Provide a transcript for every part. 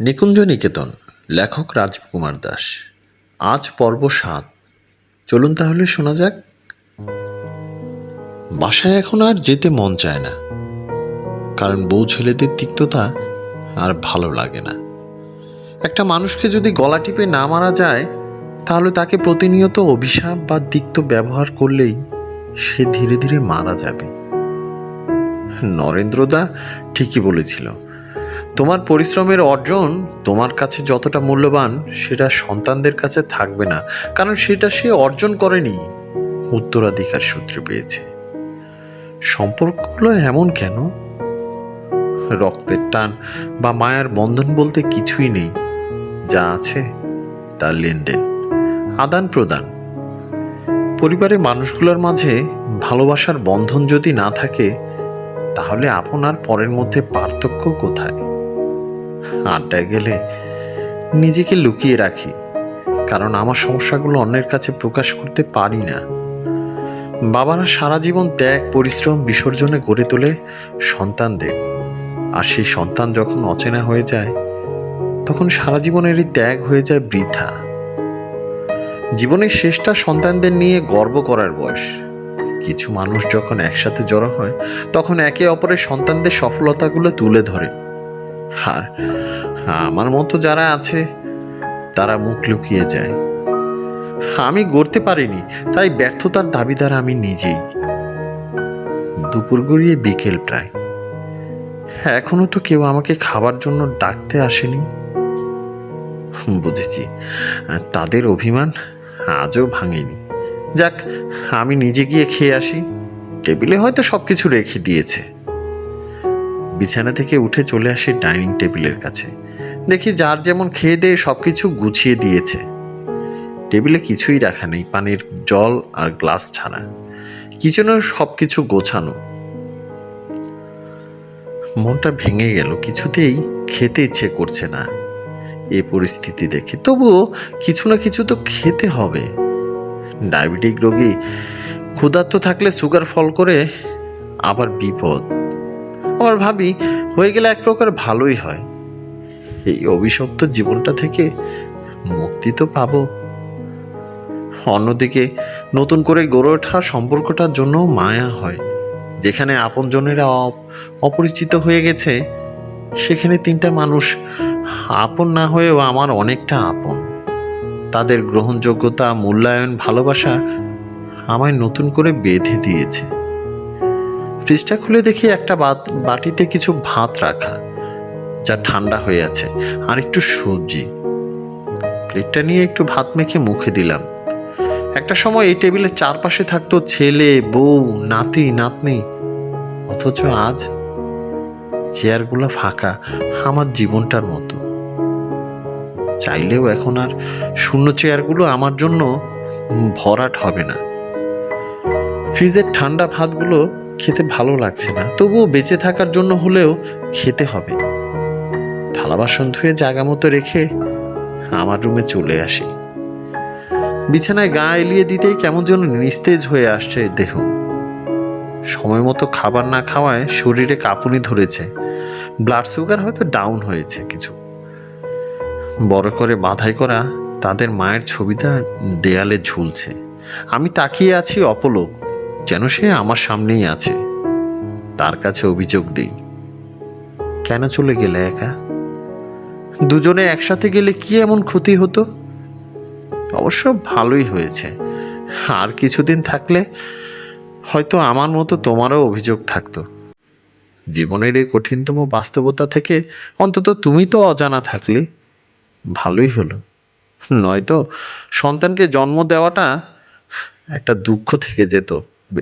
নিকুঞ্জ নিকেতন, লেখক রাজকুমার দাস। আজ পর্ব সাত। চলুন তাহলে শোনা যাক। বাসায় এখন আর যেতে মন চায় না। কারণ বউ ছেলেদের তিক্ততা আর ভালো লাগে না। একটা মানুষকে যদি গলা টিপে না মারা যায়, তাহলে তাকে প্রতিনিয়ত অভিশাপ বা তিক্ত ব্যবহার করলেই সে ধীরে ধীরে মারা যাবে। নরেন্দ্রদা ঠিকই বলেছিল। তোমার পরিশ্রমের অর্জন তোমার কাছে যতটা মূল্যবান, সেটা সন্তানদের কাছে থাকবে না, কারণ সেটা সে অর্জন করেনি, উত্তরাধিকার সূত্রে পেয়েছে। সম্পর্কগুলো এমন কেন? রক্তের টান বা মায়ার বন্ধন বলতে কিছুই নেই, যা আছে তার লেনদেন, আদান প্রদান। পরিবারের মানুষগুলোর মাঝে ভালোবাসার বন্ধন যদি না থাকে তাহলে আপনার পরের মধ্যে পার্থক্য কোথায়? আড্ডায় গেলে নিজেকে লুকিয়ে রাখি, কারণ আমার সমস্যাগুলো অন্যের কাছে প্রকাশ করতে পারি না। বাবারা সারা জীবন ত্যাগ, পরিশ্রম, বিসর্জনে গড়ে তোলে সন্তানদের। আর সেই সন্তান যখন অচেনা হয়ে যায়, তখন সারা জীবনের এই ত্যাগ হয়ে যায় বৃথা। জীবনের শেষটা সন্তানদের নিয়ে গর্ব করার বয়স। কিছু মানুষ যখন একসাথে জড়ো হয়, তখন একে অপরের সন্তানদের সফলতাগুলো তুলে ধরে। আর, আমার মতো যারা আছে, তারা মুখ লুকিয়ে যায়। আমি গড়তে পারিনি, তাই ব্যর্থতার দাবিদার আমি নিজেই। দুপুর গড়িয়ে বিকেল প্রায়। এখনও তো কেউ আমাকে খাবার জন্য ডাকতে আসেনি। বুঝেছি, তাদের অভিমান আজও ভাঙেনি। যাক, আমি নিজে গিয়ে খেয়ে আসি। টেবিলে হয়তো সব কিছু রেখে দিয়েছে। বিছানা থেকে উঠে চলে আসি ডাইনিং টেবিলের কাছে। দেখি যার যেমন খেয়ে দিয়ে সব কিছু গুছিয়ে দিয়েছে। টেবিলে কিছুই রাখা নেই, পানির জল আর গ্লাস ছাড়া। কিচেনেও সব কিছু গোছানো। মনটা ভেঙে গেল, কিছুতেই খেতে ইচ্ছে করছে না। এ পরিস্থিতি দেখে, তবুও কিছু না কিছু তো খেতে হবে। ডায়াবেটিক রোগী ক্ষুধার্ত থাকলে সুগার ফল করে আবার বিপদ। আমার ভাবি, হয়ে গেলে এক প্রকার ভালোই হয়। এই অভিশপ্ত জীবনটা থেকে মুক্তি তো পাবো। অন্যদিকে, নতুন করে গড়ে ওঠা সম্পর্কটার জন্য মায়া হয়। যেখানে আপনজনেরা অপ- অপরিচিত হয়ে গেছে, সেখানে তিনটা মানুষ আপন না হয়েও আমার অনেকটা আপন। তাদের গ্রহণযোগ্যতা, মূল্যায়ন, ভালোবাসা আমায় নতুন করে বেঁধে দিয়েছে। ফ্রিজটা খুলে দেখি একটা বাত- বাটিতে কিছু ভাত রাখা, যা ঠান্ডা হয়ে আছে, আর একটু সবজি। প্লেটটা নিয়ে একটু ভাত মেখে মুখে দিলাম। একটা সময় এই টেবিলের চারপাশে থাকতো ছেলে, বউ, নাতি, নাতনি, অথচ আজ চেয়ারগুলো ফাঁকা, আমার জীবনটার মতো। চাইলেও এখন আর শূন্য চেয়ারগুলো আমার জন্য ভরাট হবে না। ফ্রিজের ঠান্ডা ভাতগুলো খেতে ভালো লাগছে না, তবুও বেঁচে থাকার জন্য হলেও খেতে হবে। থালা বাসন ধুয়ে জায়গা মতো রেখে আমার রুমে চলে আসি। বিছানায় গা এলিয়ে দিতেই কেমন যেন নিস্তেজ হয়ে আসছে দেহ। সময় মতো খাবার না খাওয়ায় শরীরে কাঁপুনি ধরেছে। ব্লাড সুগার হয়তো ডাউন হয়েছে কিছু। বড় করে বাধাই করা তাদের মায়ের ছবিটা দেয়ালে ঝুলছে। আমি তাকিয়ে আছি অপলোক, যেন সে আমার সামনেই আছে। তার কাছে অভিযোগ দিই, কেন চলে গেলে একা? দুজনে একসাথে গেলে কি এমন ক্ষতি হতো? অবশ্য ভালোই হয়েছে। আর কিছুদিন থাকলে হয়তো আমার মতো তোমারও অভিযোগ থাকতো। জীবনের এই কঠিনতম বাস্তবতা থেকে অন্তত তুমি তো অজানা থাকলে। ভালোই হলো। নয়তো সন্তানকে জন্ম দেওয়াটা একটা দুঃখ থেকে যেত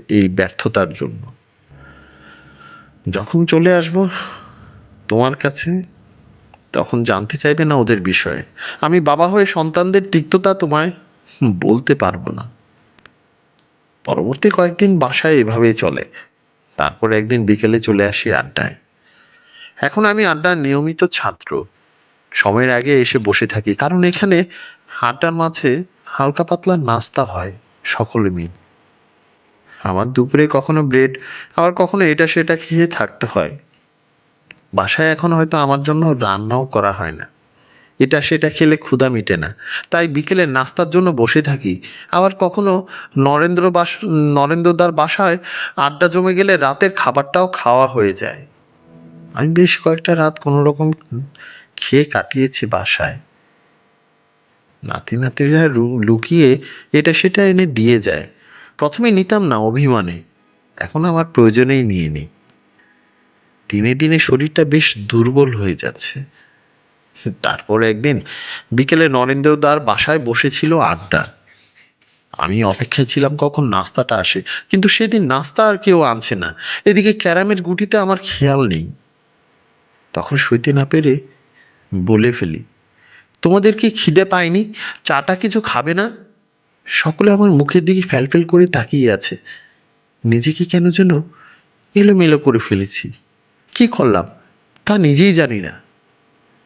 এই ব্যর্থতার জন্য। যখন চলে আসব তোমার কাছে, তখন জানতে চাইবে না ওদের বিষয়ে। আমি বাবা হয়ে সন্তানদের তিক্ততা তোমায় বলতে পারব না। পরবর্তী কয়েকদিন বাসায় এভাবেই চলে। তারপর একদিন বিকেলে চলে আসি আড্ডায়। এখন আমি আড্ডার নিয়মিত ছাত্র। সময়ের আগে এসে বসে থাকি। কারণ এখানে আড্ডার মাঝে হালকা পাতলা নাস্তা হয়, সকলে মিলে। আমার দুপুরে কখনো ব্রেড আবার কখনো এটা সেটা খেয়ে থাকতে হয়। বাসায় এখন হয়তো আমার জন্য রান্নাও করা হয় না। এটা সেটা খেলে ক্ষুধা মিটে না। তাই বিকেলে নাস্তার জন্য বসে থাকি। আবার কখনো নরেন্দ্র বাস, নরেন্দ্রদার বাসায় আড্ডা জমে গেলে রাতের খাবারটাও খাওয়া হয়ে যায়। আমি বেশ কয়েকটা রাত কোনো রকম খেয়ে কাটিয়েছি বাসায়। নাতি নাতিরা লুকিয়ে এটা সেটা এনে দিয়ে যায়। প্রথমে নিতাম না অভিমানে, এখন আমার প্রয়োজনেই নিয়ে নিই। দিনে দিনে শরীরটা বেশ দুর্বল হয়ে যাচ্ছে। তারপর একদিন বিকেলে নরেন্দ্র নরেন্দ্রদার বাসায় বসেছিল আড্ডা। আমি অপেক্ষায় ছিলাম কখন নাস্তাটা আসে, কিন্তু সেদিন নাস্তা আর কেউ আনছে না। এদিকে ক্যারামের গুটিতে আমার খেয়াল নেই। তখন সইতে না পেরে বলে ফেলি। তোমাদের কি খিদে পায়নি? চাটা কিছু খাবে না? সকলে আমার মুখের দিকে ফ্যালফেল করে তাকিয়ে আছে। নিজেকে কেন যেন এলোমেলো করে ফেলেছি। কি করলাম? তা নিজেই জানি না।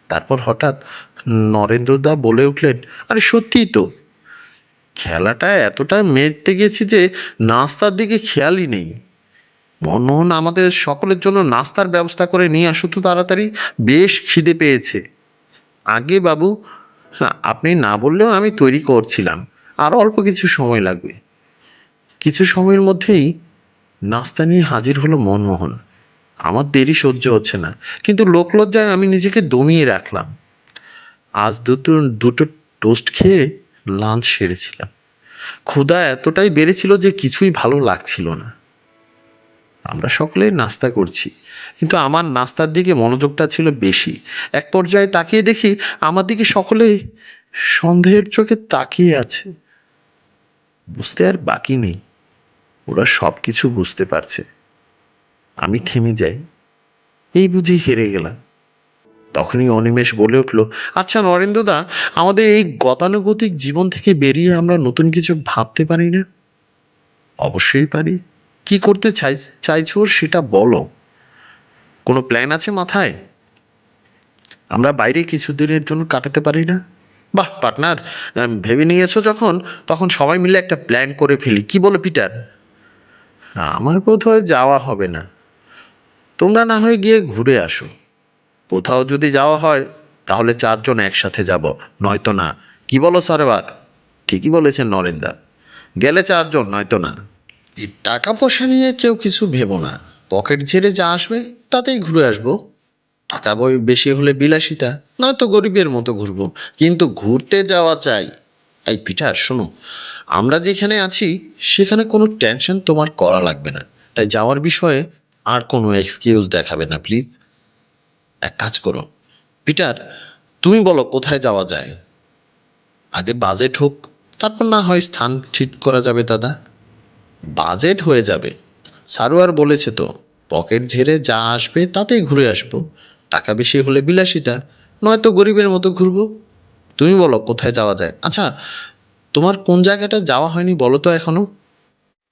তারপর হঠাৎ নরেন্দ্রদা বলে উঠলেন, আরে, সত্যিই তো। খেলাটা এতটা মেতে গেছি যে নাস্তার দিকে খেয়ালই নেই। মনন আমাদের সকলের জন্য নাস্তার ব্যবস্থা করে নিয়ে আসো তো তাড়াতাড়ি। বেশ খিদে পেয়েছে। আগে বাবু হ্যাঁ, আপনি না বললেও আমি তৈরি করছিলাম। আর অল্প কিছু সময় লাগবে। কিছু সময়ের মধ্যেই নাস্তা নিয়ে হাজির হলো মনমোহন। আমার দেরি সহ্য হচ্ছে না কিন্তু লোকলজ্জায় আমি নিজেকে দমিয়ে রাখলাম। আজ দুটো দুটো টোস্ট খেয়ে লাঞ্চ সেরেছিলাম। ক্ষুধা এতটাই বেড়েছিল যে কিছুই ভালো লাগছিল না। আমরা সকলে নাস্তা করছি। কিন্তু আমার নাস্তার দিকে মনোযোগটা ছিল বেশি। এক পর্যায়ে তাকিয়ে দেখি আমার দিকে সকলে সন্দেহের চোখে তাকিয়ে আছে। বুঝতে আর বাকি নেই। ওরা সব কিছু বুঝতে পারছে। আমি থেমে যাই। এই বুঝি হেরে গেলাম। তখনই অনিমেষ বলে উঠল আচ্ছা নরেন্দ্রদা, আমাদের এই গতানুগতিক জীবন থেকে বেরিয়ে আমরা নতুন কিছু ভাবতে পারি না? অবশ্যই পারি। কি করতে চাই, চাইছো সেটা বলো। কোনো প্ল্যান আছে মাথায়? আমরা বাইরে কিছুদিনের জন্য কাটাতে পারি না? বাহ, পার্টনার ভেবে নিয়েছো যখন, তখন সবাই মিলে একটা প্ল্যান করে ফেলি। কি বলো, পিটার? আমার বোধহয় যাওয়া হবে না। তোমরা না হয় গিয়ে ঘুরে আসো। কোথাও যদি যাওয়া হয়, তাহলে চারজন একসাথে যাব। নয়তো না। কি বলো সারবার ঠিকই বলেছেন নরেন্দা। গেলে চারজন, নয়তো না। টাকা পয়সা নিয়ে কেউ কিছু ভেবো না। পকেট ঝেড়ে যা আসবে, তাতেই ঘুরে আসব। টাকা বই বেশি হলে বিলাসিতা, নয়তো গরিবের মতো ঘুরবো। কিন্তু ঘুরতে যাওয়া চাই। এই পিঠার শোনো, আমরা যেখানে আছি, সেখানে কোনো টেনশন তোমার করা লাগবে না। তাই যাওয়ার বিষয়ে আর কোনো এক্সকিউজ দেখাবে না, প্লিজ। এক কাজ করো। পিটার, তুমি বলো কোথায় যাওয়া যায়? আগে বাজেট হোক, তারপর না হয় স্থান ঠিক করা যাবে, দাদা। বাজেট হয়ে যাবে। সারোয়ার বলেছে তো, পকেট ঝেড়ে যা আসবে তাতেই ঘুরে আসব। টাকা বেশি হলে বিলাসিতা, নয়তো গরিবের মতো ঘুরবো। তুমি বলো, কোথায় যাওয়া যায়? আচ্ছা তোমার কোন জায়গাটা যাওয়া হয়নি বলো তো এখনও?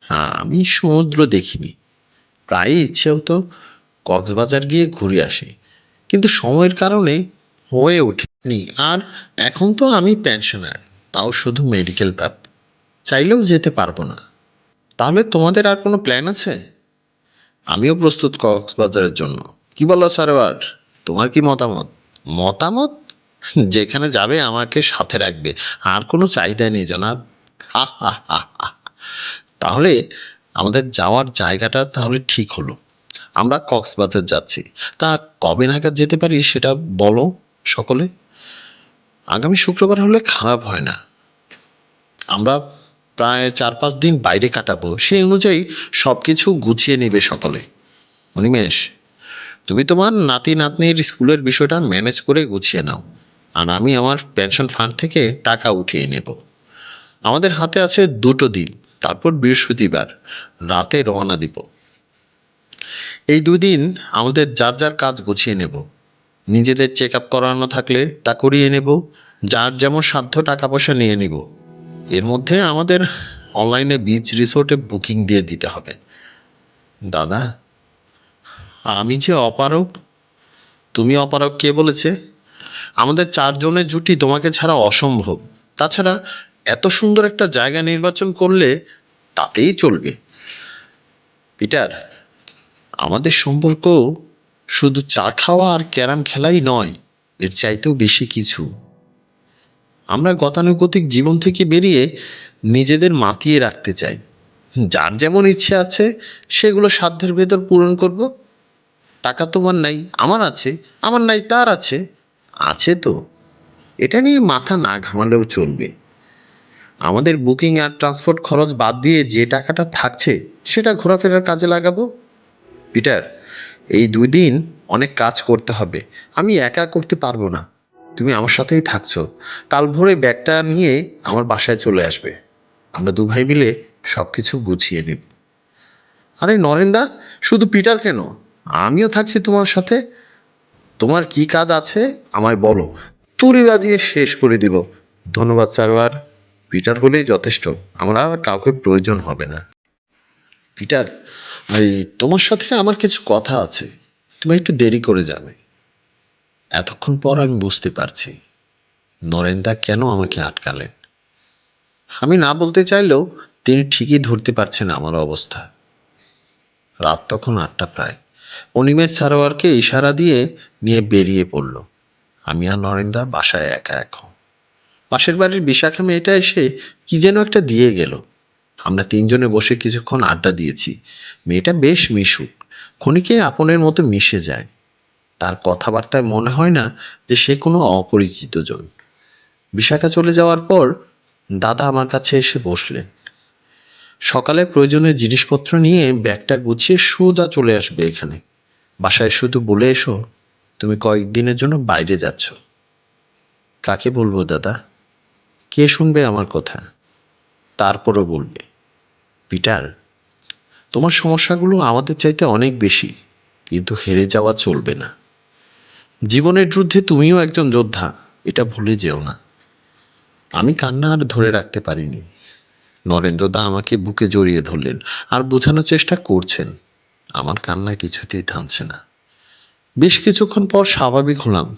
হ্যাঁ আমি সমুদ্র দেখিনি। প্রায়ই ইচ্ছে হতো কক্সবাজার গিয়ে ঘুরে আসি। কিন্তু সময়ের কারণে হয়ে ওঠেনি। আর এখন তো আমি পেনশনার তাও শুধু মেডিকেল প্রাপ চাইলেও যেতে পারব না। তাহলে তোমাদের আর কোনো প্ল্যান আছে? আমিও প্রস্তুত কক্সবাজারের জন্য। কি বলো, সারোয়ার? তোমার কি মতামত? মতামত? যেখানে যাবে আমাকে সাথে রাখবে। আর কোনো চাহিদা নেই, জনাব। তাহলে আমাদের যাওয়ার জায়গাটা তাহলে ঠিক হলো। আমরা কক্সবাজার যাচ্ছি। তা কবে নাগাদ যেতে পারি সেটা বলো সকলে। আগামী শুক্রবার হলে খারাপ হয় না। আমরা প্রায় চার পাঁচ দিন বাইরে কাটাবো, সেই অনুযায়ী সব কিছু গুছিয়ে নেবে সকলে। অনিমেষ তুমি তোমার নাতি নাতনির স্কুলের বিষয়টা ম্যানেজ করে গুছিয়ে নাও, আর আমি আমার পেনশন ফান্ড থেকে টাকা উঠিয়ে নেব। আমাদের হাতে আছে দুটো দিন, তারপর বৃহস্পতিবার, রাতে রওনা দিব। এই দুদিন আমাদের যার যার কাজ গুছিয়ে নেব। নিজেদের চেক আপ করানো থাকলে তা করিয়ে নেব, যার যেমন সাধ্য টাকা পয়সা নিয়ে নিব। এর মধ্যে আমাদের অনলাইনে বিচ রিসোর্টে বুকিং দিয়ে দিতে হবে। দাদা, আমি যে অপারক তুমি অপারক কে বলেছে? আমাদের চারজনের জুটি তোমাকে ছাড়া অসম্ভব। তাছাড়া এত সুন্দর একটা জায়গা নির্বাচন করলে তাতেই চলবে। পিটার, আমাদের সম্পর্ক শুধু চা খাওয়া আর ক্যারাম খেলাই নয়, এর চাইতেও বেশি কিছু। আমরা গতানুগতিক জীবন থেকে বেরিয়ে নিজেদের মাতিয়ে রাখতে চাই। যার যেমন ইচ্ছে আছে, সেগুলো সাধ্যের ভেতর পূরণ করব। টাকা তোমার নাই, আমার আছে, আমার নাই, তার আছে আছে তো। এটা নিয়ে মাথা না ঘামালেও চলবে। আমাদের বুকিং আর ট্রান্সপোর্ট খরচ বাদ দিয়ে যে টাকাটা থাকছে, সেটা ঘোরাফেরার কাজে লাগাবো। পিটার, এই দুই দিন অনেক কাজ করতে হবে। আমি একা করতে পারব না। তুমি আমার সাথেই থাকছো। কাল ভোরে ব্যাগটা নিয়ে আমার বাসায় চলে আসবে। আমরা দু ভাই মিলে সব কিছু গুছিয়ে নিব। আরে নরেন্দা, শুধু পিটার কেন? আমিও থাকছি তোমার সাথে। তোমার কি কাজ আছে? আমায় বলো। তুড়ি বাজিয়ে শেষ করে দিব। ধন্যবাদ সারওয়ার পিটার হলেই যথেষ্ট। আমার আর কাউকে প্রয়োজন হবে না। পিটার তোমার সাথে আমার কিছু কথা আছে। তুমি একটু দেরি করে যাবে এতক্ষণ পর আমি বুঝতে পারছি নরেন্দা কেন আমাকে আটকালেন আমি না বলতে চাইলেও তিনি ঠিকই ধরতে পারছেন আমার অবস্থা। রাত তখন আটটা প্রায়। অনিমেষ সারোয়ারকে ইশারা দিয়ে নিয়ে বেরিয়ে পড়ল। আমি আর নরেন্দা বাসায় একা এখন। পাশের বাড়ির বিশাখা মেয়েটা এসে কি যেন একটা দিয়ে গেল। আমরা তিনজনে বসে কিছুক্ষণ আড্ডা দিয়েছি। মেয়েটা বেশ মিশুক। ক্ষণিকে আপনের মতো মিশে যায়। তার কথাবার্তায় মনে হয় না যে সে কোনো অপরিচিত জন। বিশাখা চলে যাওয়ার পর দাদা আমার কাছে এসে বসলেন। সকালে প্রয়োজনীয় জিনিসপত্র নিয়ে ব্যাগটা গুছিয়ে সোজা চলে আসবে এখানে। বাসায় শুধু বলে এসো, তুমি কয়েকদিনের জন্য বাইরে যাচ্ছ। কাকে বলব দাদা? কে শুনবে আমার কথা? তারপরও বলবে, পিটার, তোমার সমস্যাগুলো আমাদের চাইতে অনেক বেশি, কিন্তু হেরে যাওয়া চলবে না। জীবনের যুদ্ধে তুমিও একজন যোদ্ধা। এটা ভুলে যেও না। আমি কান্না আর ধরে রাখতে পারিনি। নরেন্দ্রদা আমাকে বুকে জড়িয়ে ধরলেন আর বোঝানোর চেষ্টা করছেন। আমার কান্না কিছুতেই থামছে না। বেশ কিছুক্ষণ পর স্বাভাবিক হলাম।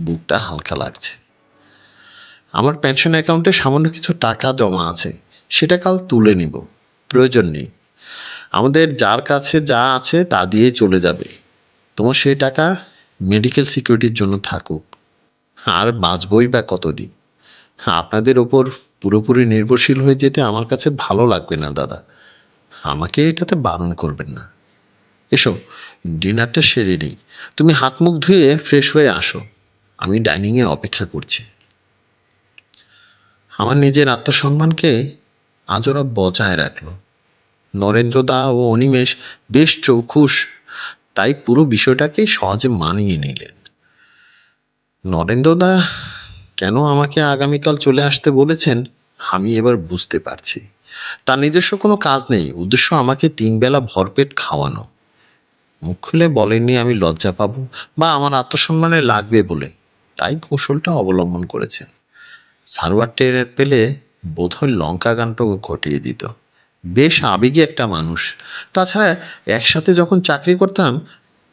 বুকটা হালকা লাগছে। আমার পেনশন অ্যাকাউন্টে সামান্য কিছু টাকা জমা আছে। সেটা কাল তুলে নিব। প্রয়োজন নেই। আমাদের যার কাছে যা আছে তা দিয়েই চলে যাবে। তোমার সেই টাকা মেডিকেল সিকিউরিটির জন্য থাকুক। আর বাঁচবই বা কতদিন? আপনাদের ওপর পুরোপুরি নির্ভরশীল হয়ে যেতে আমার কাছে ভালো লাগবে না, দাদা। আমাকে এটাতে বারণ করবেন না। এসো, ডিনারটা সেরে নেই। তুমি হাত মুখ ধুয়ে ফ্রেশ হয়ে আসো। আমি ডাইনিংয়ে অপেক্ষা করছি। আমার নিজের আত্মসম্মানকে আজ ওরা বজায় রাখল। নরেন্দ্রদা ও অনিমেষ বেশ চৌখুশ তাই পুরো বিষয়টাকে সহজে মানিয়ে নিলেন। নরেন্দ্রদা, কেন আমাকে আগামীকাল চলে আসতে বলেছেন, আমি এবার বুঝতে পারছি। তার নিজস্ব কোনো কাজ নেই, উদ্দেশ্য আমাকে তিনবেলা ভরপেট খাওয়ানো। মুখ খুলে বলেননি, আমি লজ্জা পাবো, বা আমার আত্মসম্মানে লাগবে বলে। তাই কৌশলটা অবলম্বন করেছেন। সারোয়ার টের পেলে বোধহয় লঙ্কা গানটাও ঘটিয়ে দিত। বেশ আবেগী একটা মানুষ। তাছাড়া একসাথে যখন চাকরি করতাম,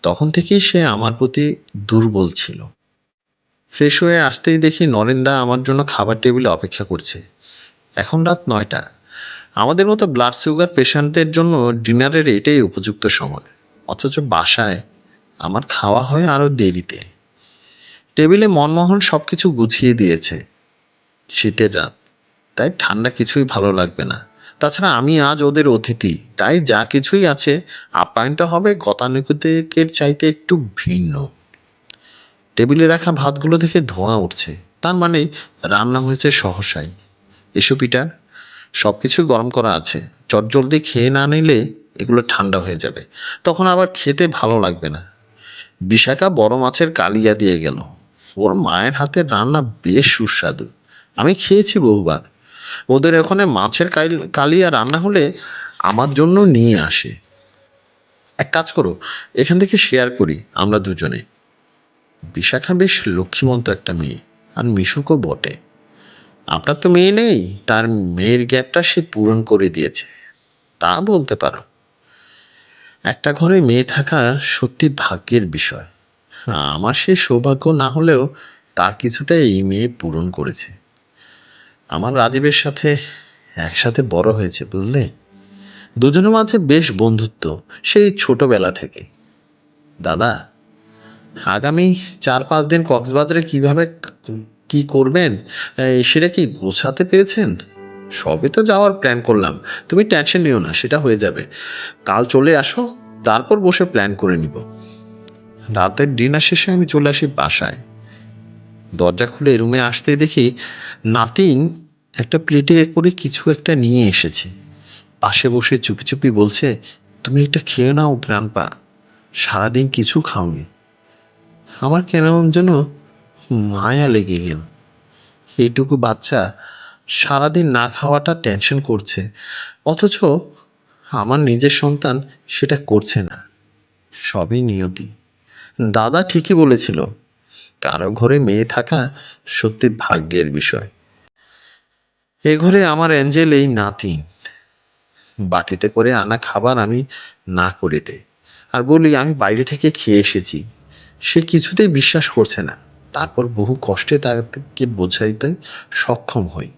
তখন থেকেই সে আমার প্রতি দুর্বল ছিল। ফ্রেশ হয়ে আসতেই দেখি নরেন্দা আমার জন্য খাবার টেবিলে অপেক্ষা করছে। এখন রাত নয়টা। আমাদের মতো ব্লাড সুগার পেশেন্টদের জন্য ডিনারের এটাই উপযুক্ত সময়। অথচ বাসায় আমার খাওয়া হয় আরও দেরিতে। টেবিলে মনমোহন সব কিছু গুছিয়ে দিয়েছে। শীতের রাত। তাই ঠান্ডা কিছুই ভালো লাগবে না। তাছাড়া আমি আজ ওদের অতিথি, তাই যা কিছুই আছে, আপ্যায়নটা হবে গতানুগতিকের চাইতে একটু ভিন্ন। টেবিলে রাখা ভাতগুলো থেকে ধোঁয়া উঠছে। তার মানে রান্না হয়েছে সহসাই। এসো পিটার সব কিছু গরম করা আছে। চটজলদি খেয়ে না নিলে এগুলো ঠান্ডা হয়ে যাবে। তখন আবার খেতে ভালো লাগবে না। বিশাখা বড় মাছের কালিয়া দিয়ে গেল। ওর মায়ের হাতের রান্না বেশ সুস্বাদু। আমি খেয়েছি বহুবার। ওদের ওখানে মাছের কাল- কালিয়া রান্না হলে আমার জন্য নিয়ে আসে। এক কাজ করো, এখান থেকে শেয়ার করি আমরা দুজনে। বিশাখা বেশ লক্ষ্মীমন্ত একটা মেয়ে আর মিশুকও বটে। আপনার তো মেয়ে নেই, তার মেয়ের গ্যাপটা সে পূরণ করে দিয়েছে। তা বলতে পারো। একটা ঘরে মেয়ে থাকা সত্যি ভাগ্যের বিষয়। আমার সে সৌভাগ্য না হলেও তার কিছুটা এই মেয়ে পূরণ করেছে। আমার রাজীবের সাথে একসাথে বড় হয়েছে, বুঝলে? দুজনের মাঝে বেশ বন্ধুত্ব, সেই ছোটবেলা থেকে। দাদা, আগামী চার পাঁচ দিন কক্সবাজারে কীভাবে ক- করবেন সেটা কি গোছাতে পেরেছেন? সবে তো যাওয়ার প্ল্যান করলাম। তুমি টেনশন নিও না, সেটা হয়ে যাবে। কাল চলে আসো, তারপর বসে প্ল্যান করে নিব। রাতের ডিনার শেষে আমি চলে আসি বাসায়। দরজা খুলে রুমে আসতে দেখি নাতিন একটা প্লেটে করে কিছু একটা নিয়ে এসেছে। পাশে বসে চুপি চুপি বলছে, তুমি একটা খেয়ে নাও গ্রানপা সারাদিন কিছু খাওনি। আমার কেমন যেন মায়া লেগে গেল। এইটুকু বাচ্চা সারাদিন না খাওয়াটা টেনশন করছে, অথচ আমার নিজের সন্তান সেটা করছে না। সবই নিয়তি। দাদা ঠিকই বলেছিল কারও ঘরে মেয়ে থাকা সত্যি ভাগ্যের বিষয়। এ ঘরে আমার অ্যাঞ্জেল এই নাতিন। বাটিতে করে আনা খাবার আমি না করে দেই আর বলি, আমি বাইরে থেকে খেয়ে এসেছি। সে কিছুতেই বিশ্বাস করছে না। তারপর বহু কষ্টে তাকে বোঝাইতে সক্ষম হই।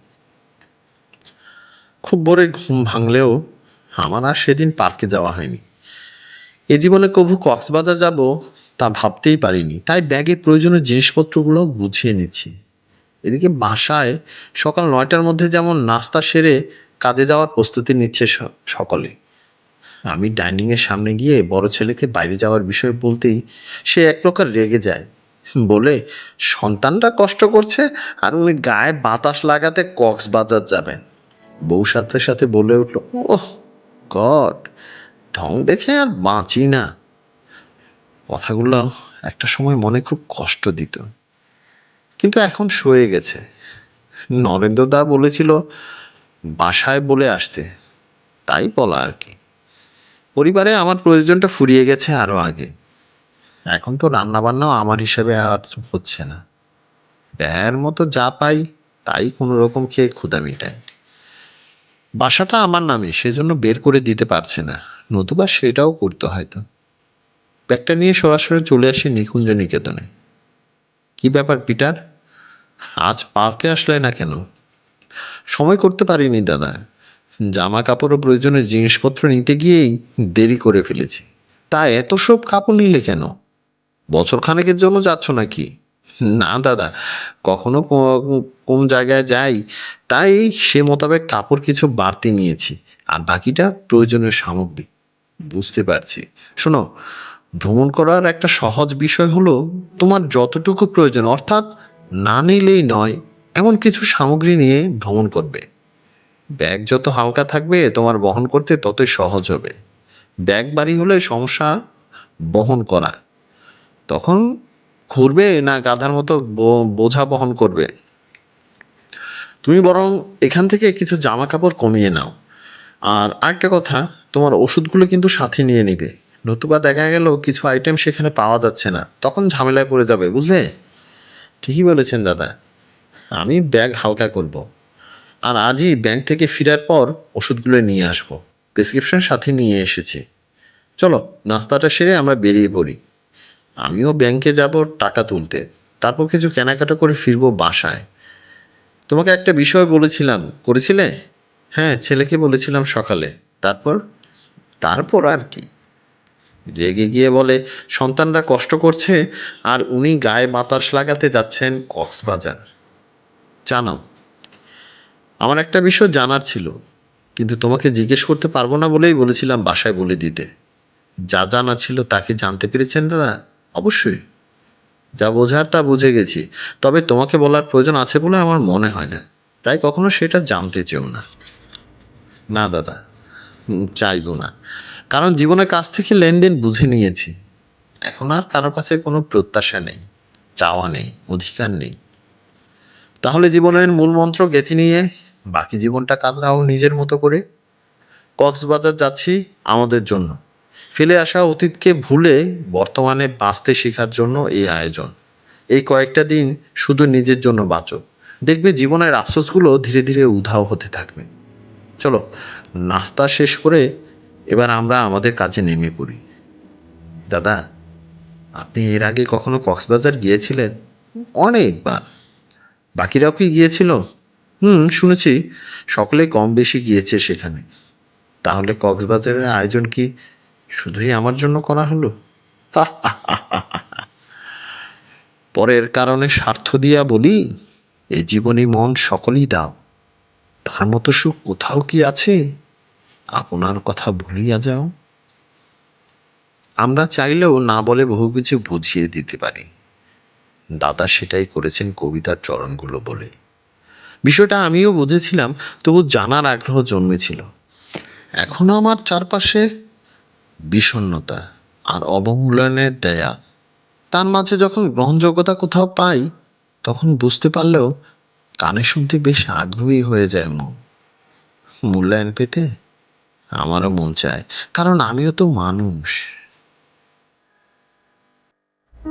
খুব বড় ঘুম ভাঙলেও আমার আর সেদিন পার্কে যাওয়া হয়নি। এ জীবনে কভু কক্সবাজার যাব তা ভাবতেই পারিনি। তাই ব্যাগে প্রয়োজনীয় জিনিসপত্রগুলো গুছিয়ে নিচ্ছি। এদিকে বাসায় সকাল নয়টার মধ্যে যেমন নাস্তা সেরে কাজে যাওয়ার প্রস্তুতি নিচ্ছে সকলে। আমি ডাইনিংয়ের সামনে গিয়ে বড় ছেলেকে বাইরে যাওয়ার বিষয় বলতেই সে এক প্রকার রেগে যায়। বলে, সন্তানটা কষ্ট করছে আর উনি গায়ে বাতাস লাগাতে কক্সবাজার যাবেন। বউ সাথে সাথে বলে উঠল, ওহ, গড, ঢং দেখে আর বাঁচি না। কথাগুলো একটা সময় মনে খুব কষ্ট দিত। কিন্তু এখন সয়ে গেছে। নরেন্দ্র দা বলেছিল, বাসায় বলে আসতে। তাই বলা আর কি। পরিবারে আমার প্রয়োজনটা ফুরিয়ে গেছে আরও আগে। এখন তো রান্নাবান্নাও আমার হিসাবে আর হচ্ছে না। ব্যয়ের মতো যা পাই, তাই কোনো রকম খেয়ে ক্ষুদা মিটায়। বাসাটা আমার নামে, সেজন্য বের করে দিতে পারছে না। নতুবা সেটাও করতে হয়তো ব্যাগটা নিয়ে সরাসরি চলে আসি নিকুঞ্জ নিকেতনে কি ব্যাপার, পিটার? আজ পার্কে আসলে না কেন? সময় করতে পারিনি, দাদা। জামা কাপড় ও প্রয়োজনীয় জিনিসপত্র নিতে গিয়েই দেরি করে ফেলেছি। তা এত সব কাপড় নিলে কেন? বছর খানেকের জন্য যাচ্ছ নাকি? না, দাদা, কখনো কোন জায়গায় যাই, তাই সে মোতাবেক কাপড় কিছু বাড়তি নিয়েছি। আর বাকিটা প্রয়োজনীয় সামগ্রী। বুঝতে পারছি। শোনো ভ্রমণ করার একটা সহজ বিষয় হলো তোমার যতটুকু প্রয়োজন, অর্থাৎ না নিলেই নয়, এমন কিছু সামগ্রী নিয়ে ভ্রমণ করবে। ব্যাগ যত হালকা থাকবে, তোমার বহন করতে ততই সহজ হবে। ব্যাগ বাড়ি হলে সমস্যা বহন করা। তখন ঘুরবে না গাধার মতো বোঝা বহন করবে। তুমি বরং এখান থেকে কিছু জামা কাপড় কমিয়ে নাও। আর আরেকটা কথা, তোমার ওষুধগুলো কিন্তু সাথে নিয়ে নিবে। নতুবা দেখা গেল কিছু আইটেম সেখানে পাওয়া যাচ্ছে না। তখন ঝামেলায় পড়ে যাবে, বুঝলে? ঠিকই বলেছেন দাদা। আমি ব্যাগ হালকা করব। আর আজই ব্যাংক থেকে ফেরার পর ওষুধগুলো নিয়ে আসব। প্রেসক্রিপশন সাথে নিয়ে এসেছি। চলো, নাস্তাটা সেরে আমরা বেরিয়ে পড়ি। আমিও ব্যাংকে যাব টাকা তুলতে। তারপর কিছু কেনাকাটা করে ফিরবো বাসায়। তোমাকে একটা বিষয় বলেছিলাম, করেছিলে? হ্যাঁ ছেলেকে বলেছিলাম সকালে। তারপর? তারপর আর কি? রেগে গিয়ে বলে, সন্তানরা কষ্ট করছে আর উনি গায়ে বাতাস লাগাতে যাচ্ছেন কক্সবাজার। জানাও। আমার একটা বিষয় জানার ছিল, কিন্তু তোমাকে জিজ্ঞেস করতে পারব না বলেই বলেছিলাম বাসায় বলে দিতে। যা জানা ছিল তাকে জানতে পেরেছেন দাদা? অবশ্যই। যা বোঝার তা বুঝে গেছি, তবে তোমাকে বলার প্রয়োজন আছে বলে আমার মনে হয় না। তাই কখনো সেটা জানতে চেও না। না দাদা চাইব না। কারণ জীবনের কাছ থেকে লেনদেন বুঝে নিয়েছি। এখন আর কারোর কাছে কোনো প্রত্যাশা নেই, চাওয়া নেই, অধিকার নেই। তাহলে জীবনের মূল মন্ত্র গেঁথে নিয়ে বাকি জীবনটা কাটলাও নিজের মতো করে। কক্সবাজার যাচ্ছি আমাদের জন্য। ফেলে আসা অতীতকে ভুলে বর্তমানে বাঁচতে শেখার জন্য এই আয়োজন। এই কয়েকটা দিন শুধু নিজের জন্য বাঁচো দেখবে জীবনের আফসোসগুলো ধীরে ধীরে উধাও হতে থাকবে। চলো, নাস্তা শেষ করে এবার আমরা আমাদের কাজে নেমে পড়ি। দাদা, আপনি এর আগে কখনো কক্সবাজার গিয়েছিলেন? অনেকবার। বাকিরাও কি গিয়েছিল? হুম, শুনেছি। সকলে কম বেশি গিয়েছে সেখানে। তাহলে কক্সবাজারের আয়োজন কি শুধুই আমার জন্য করা হলো? পরের কারণে স্বার্থ দিয়া বলি, এ জীবনী মন সকলেই দাও। তার মতো সুখ কোথাও কি আছে? আপনার কথা ভুলিয়া যাও। আমরা চাইলেও না বলে বহু কিছু বুঝিয়ে দিতে পারি। দাদা সেটাই করেছেন কবিতার চরণগুলো বলে। বিষয়টা আমিও বুঝেছিলাম, তবু জানার আগ্রহ জন্মেছিল। এখনও আমার চারপাশে বিষণ্ণতা আর অবমূল্যায়নের দেয়া। তার মাঝে যখন গ্রহণযোগ্যতা কোথাও পাই, তখন বুঝতে পারলেও কানে শুনতে বেশ আগ্রহী হয়ে যায় মন। মূল্যায়ন পেতে আমারও মন চায়। কারণ আমিও তো মানুষ।